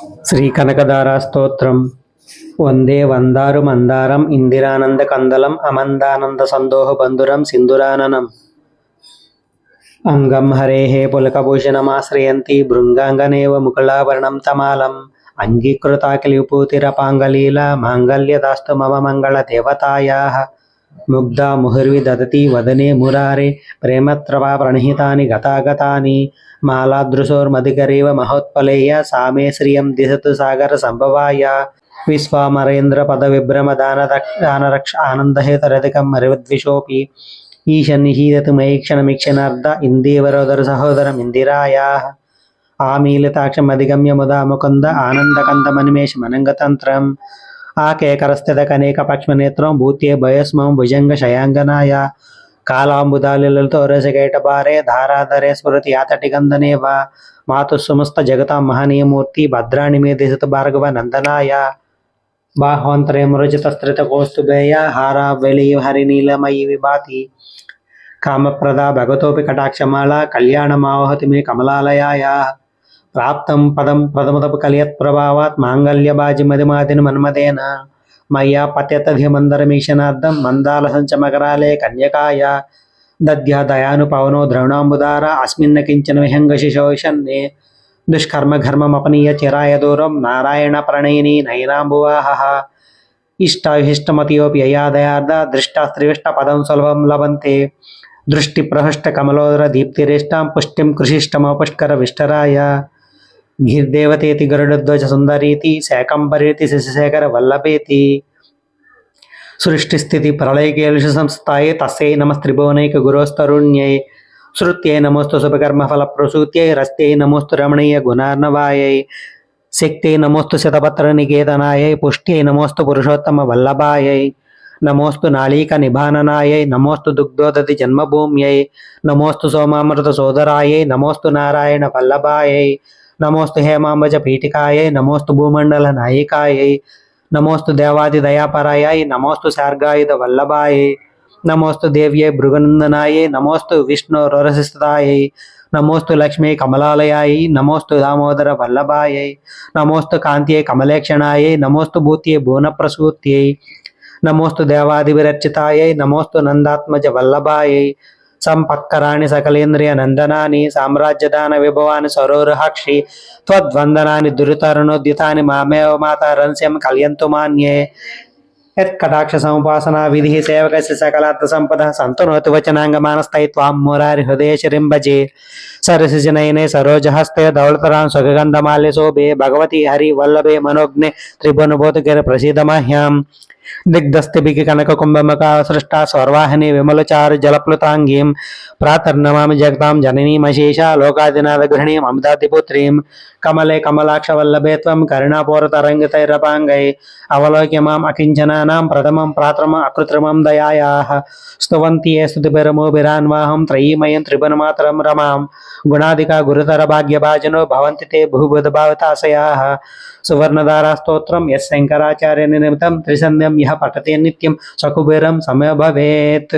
శ్రీ కనకదారా స్తోత్రం వందే వందారు మందారం ఇందిరానంద కందలం అమందానంద సందోహ బంధురం సింధురాననం అంగం హరేః పులకభూషణమాశ్రయంతి భృంగాంగనేవ ముకుళాభరణం తమాలం అంగీకృతాకిలిపూతిరపాంగలీల మాంగళ్యదాస్తు మమ మంగళ దేవతాయా ముగ్ధా ముహుర్విదదతి వదనే మురారే ప్రేమత్రవా ప్రణహితాని గతాగతాని మాలాదృశోర్మధికరేవ మహోత్పలేయ సామే శ్రియం దిశతు సాగర సంభవాయ విశ్వామరేంద్ర పద విభ్రమ దాన దానరక్ష ఆనందహేతరధికం మరివద్విషోపి ఈశన్నిహీదతు మయి క్షణమిక్షణార్ధ ఇందీవరోదర సహోదరం ఇందిరాయా. ఆమీలతాక్షమధిగమ్య ముదా ముకుంద ఆనందకందమనిమేషమనంగతంత్రం ఆ కేకరస్థిత కనేక పక్ష్మనేత్రం భూత్యే భయస్మం భుజంగ శయాంగనాయ కాలాంబుదాలిలతో రసగేటబారే ధారాధరే స్మృతి ఆతటి గంధనేవ మాతు సమస్త జగత మహనీయమూర్తి భద్రాణి మే దిశత భార్గవ నందనాయ. బాహ్వంతరే మృజిత హారా కౌస్తుభేయ హరినీలమయి విభాతి. కామప్రదా భగతోపి కటాక్షమాళ కళ్యాణమావహతి మే కమలాలయాయ. ప్రాప్తం పదం ప్రథమతపు కలియత్ ప్రభావాత్ మాంగళ్యబాజి మదిమాదిని మన్మదేన మయ్యా పత్యతధిమందరమీశనార్థం మందాల సంచమకరాలే కన్యకాయ. దద్య దయాను పవనో ద్రవణాంబుదార అస్మిన్న కించన విహంగ శిశోషన్నే. దుష్కర్మఘర్మమపనీయ చిరాయ దూరం నారాయణ ప్రణయిని నయనాంబువాహ ఇష్టావిహిష్టమతియోపి యయాదయార్థ దృష్టాస్త్రివిష్ట పదం సులభం లభంతే. దృష్టి ప్రహృష్ట కమలోదర దీప్తిరేష్టాం పుష్టిం కృషిష్టమపుష్కర విష్టరాయ గిర్దేవతేతి గరుడధ్వజ సుందరీతి శాకంబరేతి శశిశేఖర వల్లభేతి సృష్టిస్థితి ప్రళయకేలుష సంస్థాయే తస్యై నమస్త్రిభువనైక గురోస్తరుణ్యై. శృత్యై నమోస్తు శుభకర్మఫల ప్రసూత్యై రస్త్యై నమోస్తు రమణీయ గుణార్ణవాయై. శక్తి నమోస్తు శతపత్ర నికేతనాయై పుష్ట్యై నమోస్తు పురుషోత్తమ వల్లభాయై నమోస్తు నాళీక నిభాననాయై నమోస్తు దుగ్ధోదతి జన్మభూమ్యై. నమోస్తు సోమామృత సోదరాయై నమోస్తు నారాయణ వల్లభాయై నమోస్తు హేమాంబజ పీఠికాయై నమోస్తు భూమండల నాయికాయై నమోస్తు దేవాది దయాపరాయాయి నమోస్తు శార్గాయుధ వల్లభాయై నమోస్తు దేవ్యై భృగనందనాయై నమోస్తు విష్ణు రోరసిస్తాయై నమోస్తు లక్ష్మీ కమలాలయాయి నమోస్తు దామోదర వల్లభాయై నమోస్తు కాంత్యై కమలేక్షణాయై నమోస్తు భూత్యై భువనప్రసూత్యై నమోస్తు దేవాదివిరర్చితాయై నమోస్తు నందాత్మజ వల్లభాయై సంపత్కరాణి సకలేంద్రియ నందనాని సామ్రాజ్యదాన విభవాని సరోరుహాక్షి త్వద్వందనాని దురితరుణోద్యుతాని మామేవ మాత రహస్యం కళ్యంతు మాన్యే యత్కటాక్ష సముపాసనా విధి సేవకస్య సకలార్థ సంపద సంతనోతి వచనాంగమానస్తై త్వాం మురారి హృదయ భజే సరసిజనైనే సరోజహస్తే దౌళతరాం సుగంధమాల్య శోభే భగవతి హరి వల్లభే మనోజ్ఞే త్రిభువనభూతగిరి ప్రసీద మహ్యాం కనక కుంభమక సృష్ట స్వర్వాహిని విమలచారు జలప్లుతాంగీం ప్రాతర్నమామి జగతాం జననీమశేష లోకాదినాథ గృహిణీం అమితాతిపుత్రీం కమలే కమలాక్ష వల్లభే త్వం కరుణాపూరతరంగితైరపాంగై అవలోక్య మాం అకించనానాం ప్రథమం ప్రాత్రమ అకృత్రిమం దయాయాః స్తువంతి ఏ స్తుతిభిరమోభిరాన్వాహం త్రయీమయం త్రిభునమాతరం రమాం గుణాధిక గురుతర భాగ్యభాజనో భవంతి తే భూభుధ బహుబుధభావతాశయాः సువర్ణధారా స్తోత్రం ఎస్ శంకరాచార్య నిమిత్తం త్రిసంధ్యం यः पठते नित्यं स समय समभवेत्